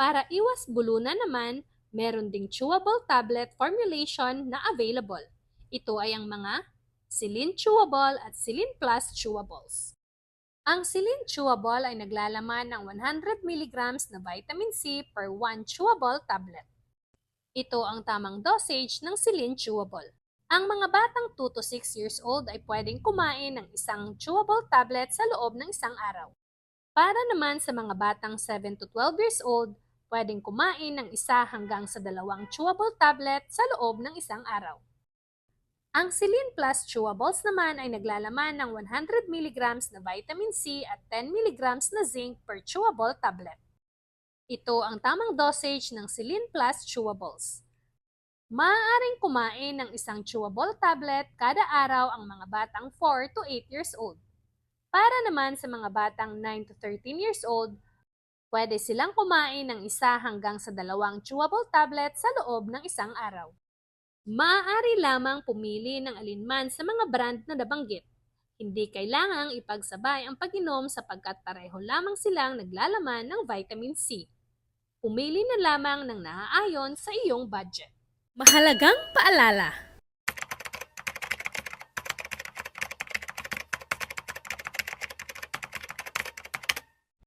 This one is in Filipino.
Para iwas bulunan naman, meron ding chewable tablet formulation na available. Ito ay ang mga Silin Chewable at Silin Plus Chewables. Ang Silin Chewable ay naglalaman ng 100 mg na vitamin C per 1 chewable tablet. Ito ang tamang dosage ng Silin Chewable. Ang mga batang 2 to 6 years old ay pwedeng kumain ng isang chewable tablet sa loob ng isang araw. Para naman sa mga batang 7 to 12 years old, pwedeng kumain ng isa hanggang sa dalawang chewable tablet sa loob ng isang araw. Ang Silin Plus Chewables naman ay naglalaman ng 100 mg na vitamin C at 10 mg na zinc per chewable tablet. Ito ang tamang dosage ng Silin Plus Chewables. Maaaring kumain ng isang chewable tablet kada araw ang mga batang 4 to 8 years old. Para naman sa mga batang 9 to 13 years old, pwede silang kumain ng isa hanggang sa dalawang chewable tablet sa loob ng isang araw. Maaari lamang pumili ng alinman sa mga brand na nabanggit. Hindi kailangang ipagsabay ang pag-inom sapagkat pareho lamang silang naglalaman ng vitamin C. Pumili na lamang ng naaayon sa iyong budget. Mahalagang paalala!